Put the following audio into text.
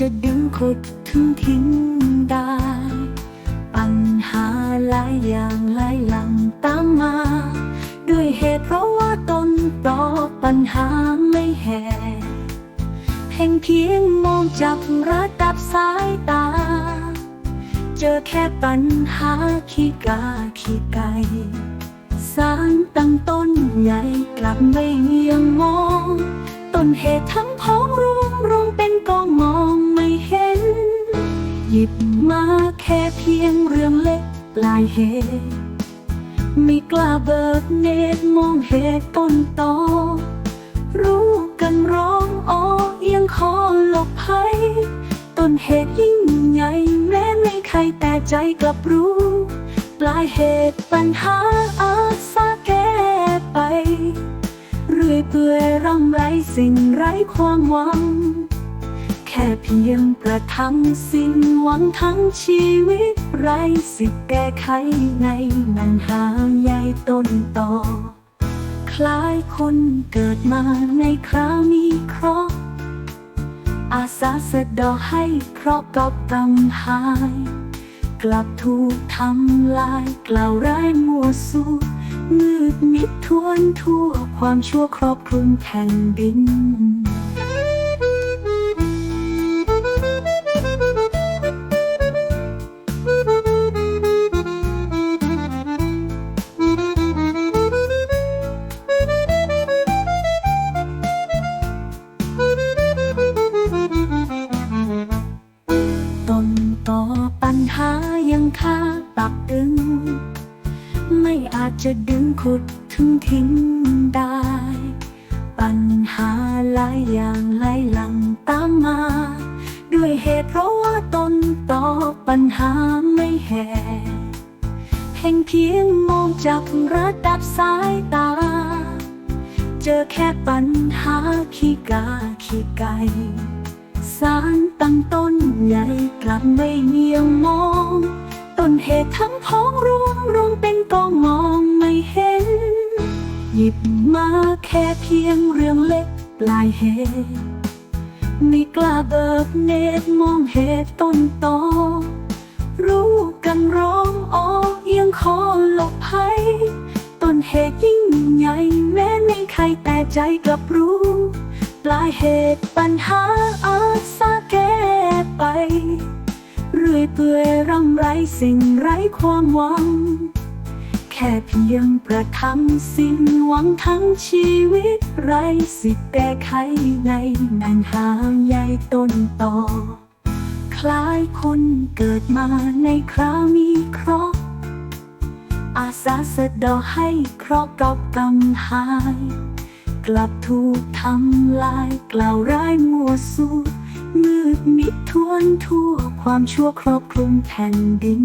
จะดึงขดทิ้งได้ ปัญหาหลายอย่างหลายหลังตามมา ด้วยเหตุเพราะว่าตนรอปัญหาไม่แห่เพียงเพียงมองจากระดับสายตา เจอแค่ปัญหาขี้กาขี้ไก่สารตั้งต้นใหญ่กลับไม่ยังมอง ต้นเหตุทั้งพ้องรู้ หยิบมาแค่เพียงเรื่องเล็กปลายเหตุไม่กล้าเบิกเนตรมองเหตุต้นตอรู้กันร้องอ๋อยังขอหลบภัยต้นเหตุยิ่งใหญ่แม้ไม่ใครแต่ใจกลับรู้ ปลายเหตุปัญหาอาจสาแก้ไป เรื่อยเปื่อยร่ำไรสิ่งไร้ความหวัง ค่เพียงประทังสิ้นหวังทั้งชีวิตไรสิทธิ์แก้ไขในมันหาใหญ่ต้นต่อ คล้ายคนเกิดมาในคราวมีเคราะห์อาสาสะดอให้เคราะห์กับกำหาย กลับถูกทำลายกล่าวร้ายมัวสู้มืดมิดทวนทั่วความชั่วครอบคลุมแผ่นดิน ไม่อาจจะดึงขุดถึงทิ้งได้ ปัญหาหลายอย่างหลายหลังตามมา ด้วยเหตุเพราะว่าตนต่อปัญหาไม่แห่เพียงเพียงมองจากระดับสายตา เจอแค่ปัญหาขี้กาขี้ไก่สารตั้งต้นใหญ่กลับไม่เนียงมอง ต้นเหตุทั้งพ้องรวมรวมเป็นกองมองไม่เห็น หยิบมาแค่เพียงเรื่องเล็กปลายเหตุไม่กล้าเบิกเนตรมองเหตุต้นตอรู้กันร้องอ๋อยังขอหลบภัยต้นเหตุยิ่งใหญ่แม้ไม่ใครแต่ใจกลับรู้ ปลายเหตุปัญหาอา สิ่งไร้ความหวัง แค่เพียงประทังสิ้นหวังทั้งชีวิตไรสิทธิ์แก้ไขในนันหาใหญ่ต้นต่อ คล้ายคนเกิดมาในครามีเคราะห์อาสาสะเดอให้เคราะห์กับกำหาย กลับถูกทำลายกล่าวร้ายมัวสู้ มืดมิดทวนทั่วความชั่วครอบคลุมแผ่นดิน